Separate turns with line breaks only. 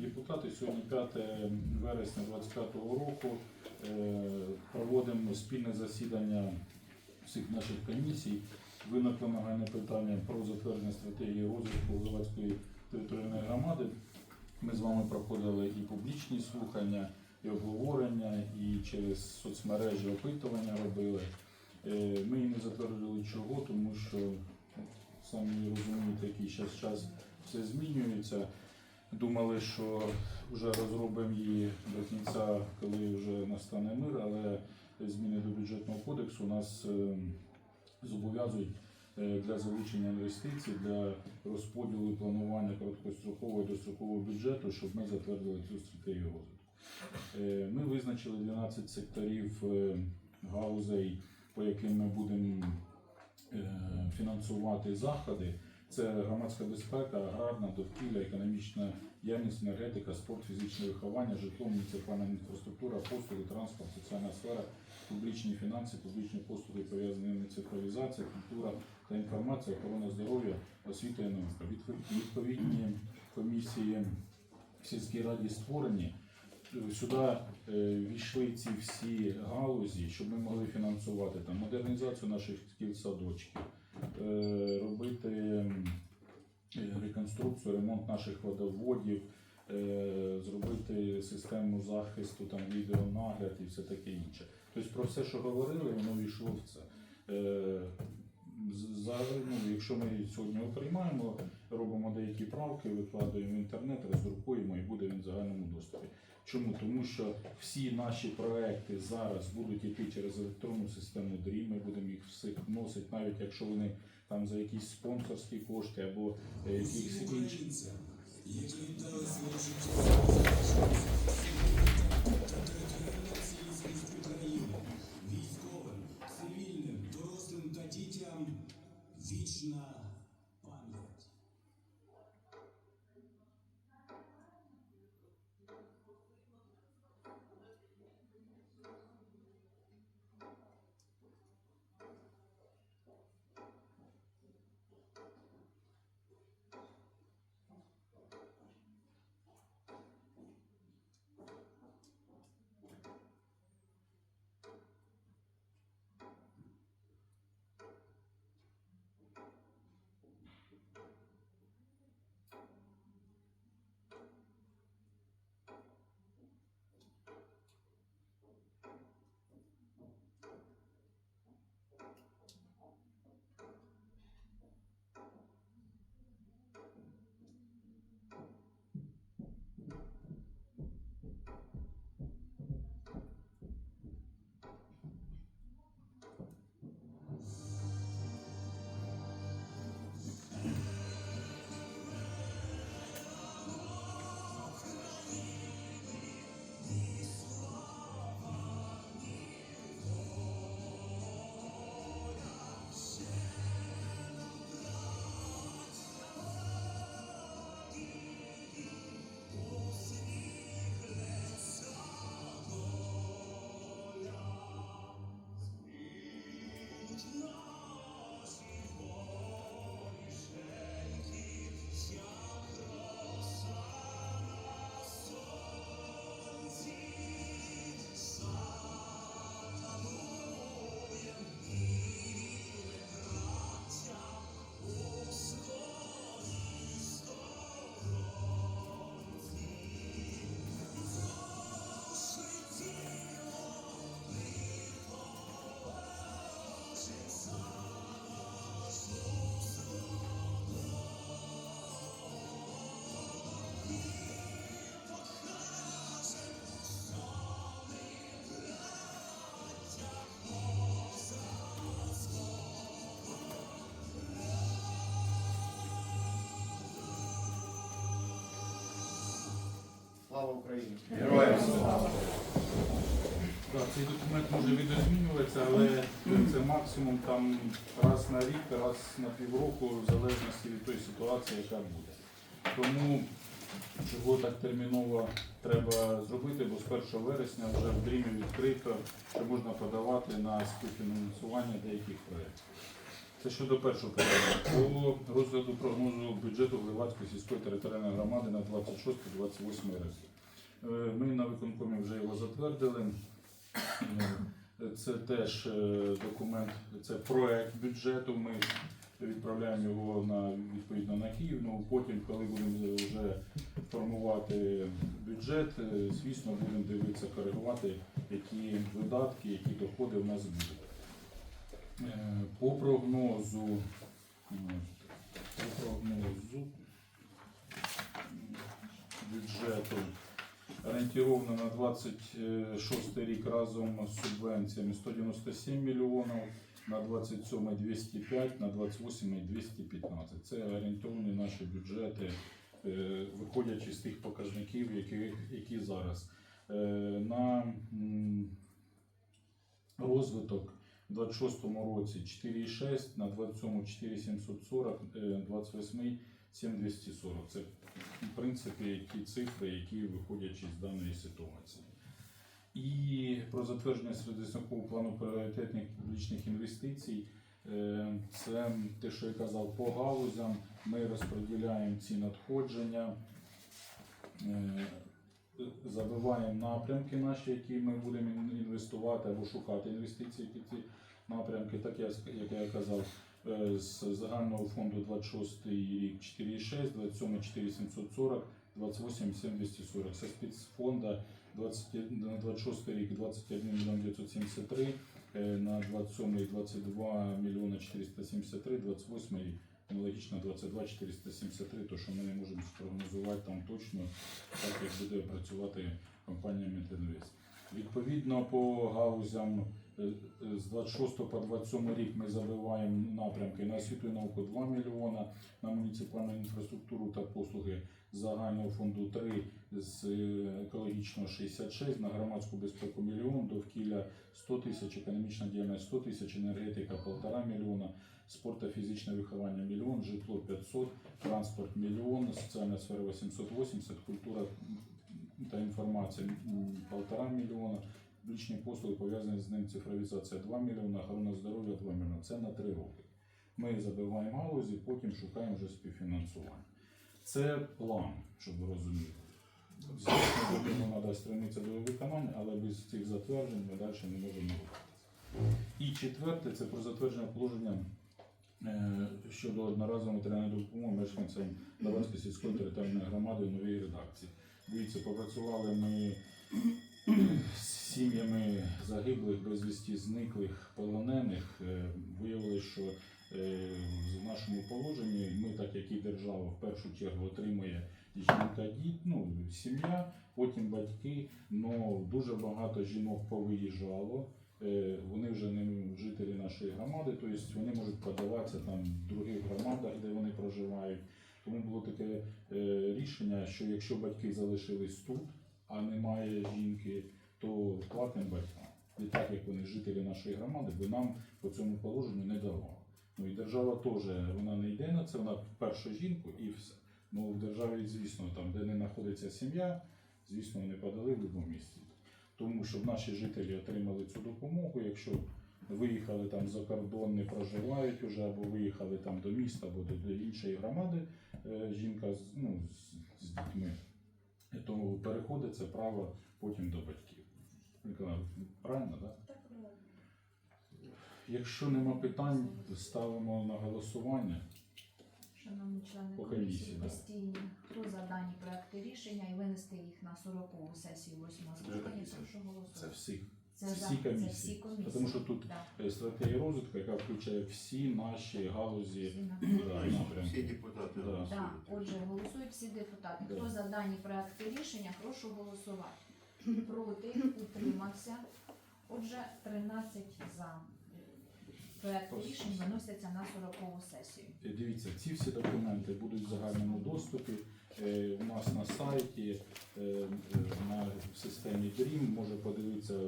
Депутати, сьогодні 5 вересня 2025 року е, проводимо спільне засідання всіх наших комісій. Виникло нагальне питання про затвердження стратегії розвитку Лозовецької територіальної громади. Ми з вами проходили і публічні слухання, і обговорення, і через соцмережі опитування робили. Е, Ми не затвердили чого, тому що самі розумієте, який зараз час все змінюється. Думали, що вже розробимо її до кінця, коли вже настане мир, але зміни до бюджетного кодексу нас е, зобов'язують е, для залучення інвестицій, для розподілу і планування короткострокового і дострокового бюджету, щоб ми затвердили цю стратегію розвитку. Е, Ми визначили 12 секторів галузей, по яким ми будемо фінансувати заходи. Це громадська безпека, аграрна, довкілля, економічна діяльність, енергетика, спорт, фізичне виховання, житло, муніципальна інфраструктура, послуги, транспорт, соціальна сфера, публічні фінанси, публічні послуги, пов'язані з цифровізація, культура та інформація, охорона здоров'я, освіта і наука. Відповідні комісії в сільській раді створені. Сюди е, війшли ці всі галузі, щоб ми могли фінансувати там модернізацію наших садочків, робити е, реконструкцію, ремонт наших водоводів, е, зробити систему захисту, там відеонагляд і все таке інше. Тобто про все, що говорили, воно війшло в це. Е, з- За, ну, якщо ми сьогодні його приймаємо, робимо деякі правки, викладаємо в інтернет, роздрукуємо і буде він в загальному доступі. Чому? Тому що всі наші проекти зараз будуть йти через електронну систему ДРІ, ми будемо їх всіх вносити, навіть якщо вони там за якісь спонсорські кошти або е, якісь інші.
військовим, цивільним, дорослим та дітям вічна
Слава Україні!
Героям слава!
Да, цей документ може відозмінюватися, але це максимум там раз на рік, раз на півроку, в залежності від тої ситуації, яка буде. Тому чого так терміново треба зробити, бо з 1 вересня вже в дрімі відкрито, що можна подавати на співфінансування деяких проєктів. Це щодо першого питання. По розгляду прогнозу бюджету Гливацької сільської територіальної громади на 26-28 роки. Е, Ми на виконкомі вже його затвердили. Е, Це теж е, документ, це проект бюджету. Ми відправляємо його на відповідно на Київ. Ну потім, коли будемо вже формувати бюджет, звісно, будемо дивитися, коригувати, які видатки, які доходи в нас будуть. По прогнозу, по прогнозу бюджету орієнтировано на 26 рік разом з субвенціями 197 мільйонів, на 27 205, на 28 215. Це орієнтовні наші бюджети, е, виходячи з тих показників, які, які зараз. Е, На розвиток у 26 році 4,6, на 27 4740, е, 28 7240. Це в принципі ті цифри, які виходячи з даної ситуації. І про затвердження середньострокового плану пріоритетних публічних інвестицій. Е, Це те, що я казав по галузям. Ми розподіляємо ці надходження, е, забиваємо напрямки наші, які ми будемо інвестувати або шукати інвестиції під ці напрямки. Так як я казав, з загального фонду 26 рік 4,6, 27 4740, 28 7240. Це спецфонда 20, на 26 рік 21 мільйон 973, е, на 27 22 мільйона 473, 28 рік аналогічно 22 473, то що ми не можемо спрогнозувати там точно, так як буде працювати компанія Метинвест. Відповідно, по гаузям е, е, з 26 по 27 рік ми забиваємо напрямки на освіту і науку 2 мільйона, на муніципальну інфраструктуру та послуги загального фонду 3, з е, екологічного 66, на громадську безпеку мільйон, довкілля 100 тисяч, економічна діяльність 100 тисяч, енергетика 1,5 мільйона, спорт та фізичне виховання мільйон, житло 500, транспорт мільйон, соціальна сфера 880, культура та інформація м, 1,5 мільйона, публічні послуги пов'язані з ним цифровізація 2 мільйона, охорона здоров'я 2 мільйона. Це на 3 роки. Ми забиваємо галузі, потім шукаємо вже співфінансування. Це план, щоб ви розуміли. Звісно, будемо треба стремитися до виконання, але без цих затверджень ми далі не можемо рухатися. І четверте це про затвердження положення е, щодо одноразової матеріальної допомоги мешканцям Лаванської сільської територіальної громади в новій редакції. Дивіться, попрацювали ми зниклих, полонених. Е, Виявилося, що е, в нашому положенні ми, так як і держава, в першу чергу отримує жінка, діт, ну, сім'я, потім батьки. але дуже багато жінок повиїжджало. Е, Вони вже не жителі нашої громади, тобто вони можуть подаватися там в других громадах, де вони проживають. Тому було таке рішення, що якщо батьки залишились тут, а немає жінки, то платимо батькам. І так як вони жителі нашої громади, би нам по цьому положенню не давали. Ну і держава теж вона не йде на це, вона першу жінку і все. Ну в державі, звісно, там, де не знаходиться сім'я, звісно, вони подали в будь-якому місці. Тому щоб наші жителі отримали цю допомогу, якщо виїхали там за кордон, не проживають уже, або виїхали там до міста, або до, до іншої громади, е, жінка ну, з, з дітьми, то переходить це право потім до батьків. Правильно, так?
Так, правильно.
Якщо нема питань, ставимо на голосування.
Шановні члени
По
комісії
комісії, да.
постійні, хто за дані проекти рішення і винести їх на 40-ту сесію 8 скликання,
комісія.
прошу
Це
голосувати.
всі,
Це,
всі
за, це
комісії.
всі комісії.
Тому що тут
Да,
е, стратегія розвитку, яка включає всі наші галузі
всі на-
да.
Всі депутати
Да.
голосують.
Да, отже, голосують всі депутати.
Да.
Хто за дані проекти рішення, прошу голосувати. Проти, утримався. Отже, 13 за. рішення рішень виносяться на 40-ту сесію.
Е, Дивіться, ці всі документи будуть в загальному доступі. Е, У нас на сайті, е, е, на в системі DREAM може подивитися